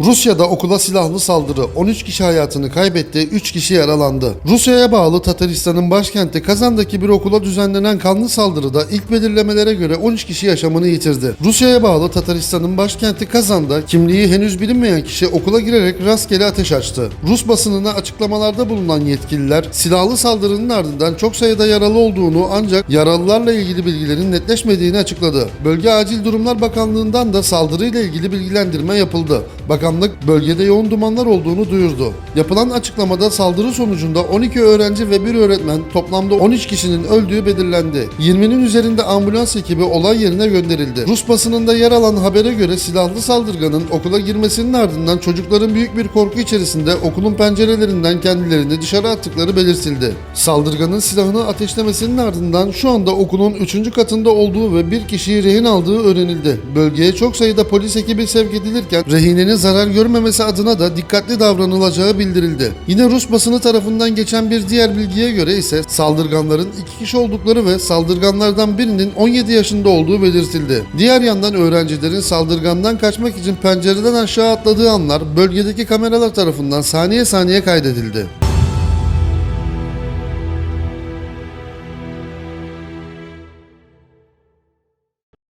Rusya'da okula silahlı saldırı 13 kişi hayatını kaybetti, 3 kişi yaralandı. Rusya'ya bağlı Tataristan'ın başkenti Kazan'daki bir okula düzenlenen kanlı saldırıda ilk belirlemelere göre 13 kişi yaşamını yitirdi. Rusya'ya bağlı Tataristan'ın başkenti Kazan'da kimliği henüz bilinmeyen kişi okula girerek rastgele ateş açtı. Rus basınına açıklamalarda bulunan yetkililer silahlı saldırının ardından çok sayıda yaralı olduğunu ancak yaralılarla ilgili bilgilerin netleşmediğini açıkladı. Bölge Acil Durumlar Bakanlığı'ndan da saldırıyla ilgili bilgilendirme yapıldı. Bakanlık bölgede yoğun dumanlar olduğunu duyurdu. Yapılan açıklamada saldırı sonucunda 12 öğrenci ve bir öğretmen toplamda 13 kişinin öldüğü belirlendi. 20'nin üzerinde ambulans ekibi olay yerine gönderildi. Rus basınında yer alan habere göre silahlı saldırganın okula girmesinin ardından çocukların büyük bir korku içerisinde okulun pencerelerinden kendilerini dışarı attıkları belirtildi. Saldırganın silahını ateşlemesinin ardından şu anda okulun 3. katında olduğu ve bir kişiyi rehin aldığı öğrenildi. Bölgeye çok sayıda polis ekibi sevk edilirken rehinenin zarar görmemesi adına da dikkatli davranılacağı bildirildi. Yine Rus basını tarafından geçen bir diğer bilgiye göre ise saldırganların iki kişi oldukları ve saldırganlardan birinin 17 yaşında olduğu belirtildi. Diğer yandan öğrencilerin saldırgandan kaçmak için pencereden aşağı atladığı anlar bölgedeki kameralar tarafından saniye saniye kaydedildi.